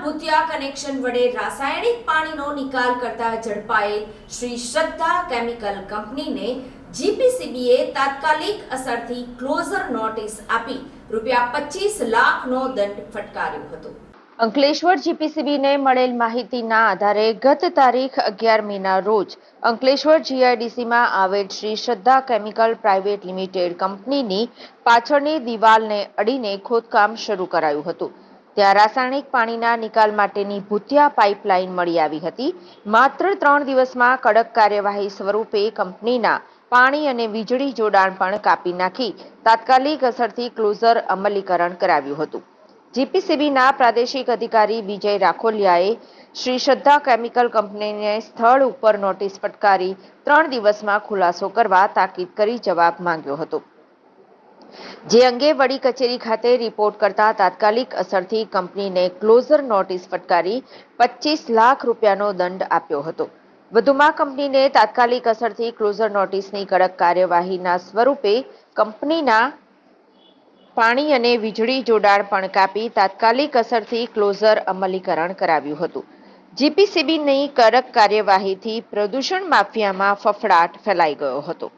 ભૂતિયા connection વડે રાસાયણિક પાણીનો નિકાલ કરતા ઝડપાયેલ શ્રી શ્રદ્ધા કેમિકલ કંપનીને જીપીસીબીએ તાત્કાલિક અસરથી ક્લોઝર નોટિસ આપી રૂપિયા પચીસ લાખનો દંડ ફટકાર્યો હતો. અંકલેશ્વર જીપીસીબીને મળેલ માહિતીના આધારે ગત તારીખ અગિયાર મેના રોજ અંકલેશ્વર જીઆઈડીસીમાં આવેલ શ્રી શ્રદ્ધા કેમિકલ પ્રાઇવેટ લિમિટેડ કંપનીની પાછળની દિવાલને અડીને ખોદકામ શરૂ કરાયું હતું. ત્યાં રાસાયણિક પાણીના નિકાલ માટેની ભૂતિયા પાઇપલાઇન મળી આવી હતી. માત્ર ત્રણ દિવસમાં કડક કાર્યવાહી સ્વરૂપે કંપનીના પાણી અને વીજળી જોડાણ પણ કાપી નાખી. તાત્કાલિક અસરથી ક્લોઝર અમલીકરણ કરાવ્યું હતું. જીપીસીબીના પ્રાદેશિક અધિકારી વિજય રાખોલિયાએ શ્રી શ્રદ્ધા કેમિકલ કંપનીને સ્થળ ઉપર નોટિસ ફટકારી ત્રણ દિવસમાં ખુલાસો કરવા તાકીદ કરી જવાબ માંગ્યો હતો. જે અંગે વડી કચેરી ખાતે રિપોર્ટ કરતા તાત્કાલિક અસરથી કંપનીને ક્લોઝર નોટિસ ફટકારી પચીસ લાખ રૂપિયાનો દંડ આપ્યો હતો. વધુમાં કંપનીને તાત્કાલિક અસરથી ક્લોઝર નોટિસની કડક કાર્યવાહીના સ્વરૂપે કંપનીના પાણી અને વીજળી જોડાણ પણ કાપી તાત્કાલિક અસરથી ક્લોઝર અમલીકરણ કરાવ્યું હતું. જીપીસીબીની કડક કાર્યવાહીથી પ્રદૂષણ માફિયામાં ફફડાટ ફેલાઈ ગયો હતો.